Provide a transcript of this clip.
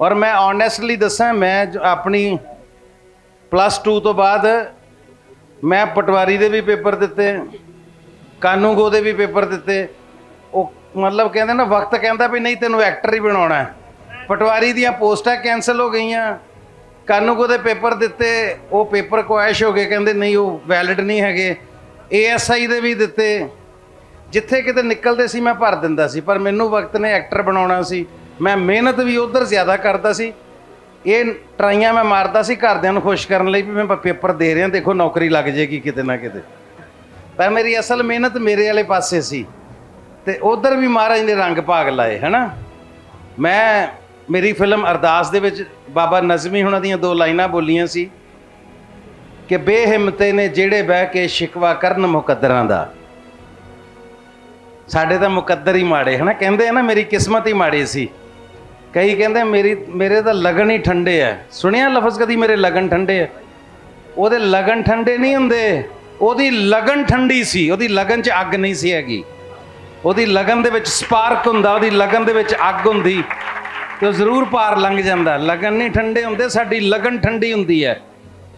ਔਰ ਮੈਂ ਓਨੈਸਟਲੀ ਦੱਸਾਂ, ਮੈਂ ਜੋ ਆਪਣੀ ਪਲੱਸ 2 ਤੋਂ ਬਾਅਦ ਮੈਂ ਪਟਵਾਰੀ ਦੇ ਵੀ ਪੇਪਰ ਦਿੱਤੇ, ਕਾਨੂੰਗੋ ਦੇ ਵੀ ਪੇਪਰ ਦਿੱਤੇ। ਉਹ ਮਤਲਬ ਕਹਿੰਦੇ ਨਾ, ਵਕਤ ਕਹਿੰਦਾ ਵੀ ਨਹੀਂ, ਤੈਨੂੰ ਐਕਟਰ ਹੀ ਬਣਾਉਣਾ ਹੈ। ਪਟਵਾਰੀ ਦੀਆਂ ਪੋਸਟਾਂ ਕੈਨਸਲ ਹੋ ਗਈਆਂ। ਕਾਨੂੰਗੋ ਦੇ ਪੇਪਰ ਦਿੱਤੇ, ਉਹ ਪੇਪਰ ਕੁਐਸ਼ ਹੋ ਗਏ, ਕਹਿੰਦੇ ਨਹੀਂ, ਉਹ ਵੈਲਿਡ ਨਹੀਂ ਹੈਗੇ। ਏਐਸਆਈ ਦੇ ਵੀ ਦਿੱਤੇ। ਜਿੱਥੇ ਕਿਤੇ ਨਿਕਲਦੇ ਸੀ, ਮੈਂ ਭਰ ਦਿੰਦਾ ਸੀ, ਪਰ ਮੈਨੂੰ ਵਕਤ ਨੇ ਐਕਟਰ ਬਣਾਉਣਾ ਸੀ। ਮੈਂ ਮਿਹਨਤ ਵੀ ਉਧਰ ਜ਼ਿਆਦਾ ਕਰਦਾ ਸੀ। ਇਹ ਟਰਾਈਆਂ ਮੈਂ ਮਾਰਦਾ ਸੀ ਘਰਦਿਆਂ ਨੂੰ ਖੁਸ਼ ਕਰਨ ਲਈ ਵੀ ਮੈਂ ਪੇਪਰ ਦੇ ਰਿਹਾ, ਦੇਖੋ ਨੌਕਰੀ ਲੱਗ ਜੇਗੀ ਕਿਤੇ ਨਾ ਕਿਤੇ। ਪਰ ਮੇਰੀ ਅਸਲ ਮਿਹਨਤ ਮੇਰੇ ਵਾਲੇ ਪਾਸੇ ਸੀ। ਤੇ ਉਧਰ ਵੀ ਮਹਾਰਾਜ ਨੇ ਰੰਗ ਭਾਗ ਲਾਏ, ਹੈਨਾ? ਮੈਂ, ਮੇਰੀ ਫਿਲਮ ਅਰਦਾਸ ਦੇ ਵਿੱਚ ਬਾਬਾ ਨਜ਼ਮੀ ਹੁਣਾਂ ਦੀਆਂ ਦੋ ਲਾਈਨਾਂ ਬੋਲੀਆਂ ਸੀ ਕਿ ਬੇਹਿੰਮਤੇ ਨੇ ਜਿਹੜੇ ਬਹਿ ਕੇ ਸ਼ਿਕਵਾ ਕਰਨ ਮੁਕੱਦਰਾਂ ਦਾ। ਸਾਡੇ ਤਾਂ ਮੁਕੱਦਰ ਹੀ ਮਾੜੇ, ਹਨਾ? ਕਹਿੰਦੇ ਆ ਨਾ, ਮੇਰੀ ਕਿਸਮਤ ਹੀ ਮਾੜੀ ਸੀ। ਕਈ ਕਹਿੰਦੇ ਮੇਰੀ, ਮੇਰੇ ਤਾਂ ਲਗਨ ਹੀ ਠੰਡੇ ਆ ਸੁਣਿਆ ਲਫ਼ਜ਼ ਕਦੀ ਮੇਰੇ ਲਗਨ ਠੰਡੇ ਆ ਉਹਦੇ ਲਗਨ ਠੰਡੇ ਨਹੀਂ ਹੁੰਦੇ। ਉਹਦੀ ਲਗਨ ਠੰਡੀ ਸੀ। ਉਹਦੀ ਲਗਨ 'ਚ ਅੱਗ ਨਹੀਂ ਸੀ ਹੈਗੀ। ਉਹਦੀ ਲਗਨ ਦੇ ਵਿੱਚ ਸਪਾਰਕ ਹੁੰਦਾ। ਉਹਦੀ ਲਗਨ ਦੇ ਵਿੱਚ ਅੱਗ ਹੁੰਦੀ। ਤੇ ਉਹ ਜ਼ਰੂਰ ਪਾਰ ਲੰਘ ਜਾਂਦਾ। ਲਗਨ ਨਹੀਂ ਠੰਡੇ ਹੁੰਦੇ। ਸਾਡੀ ਲਗਨ ਠੰਡੀ ਹੁੰਦੀ ਹੈ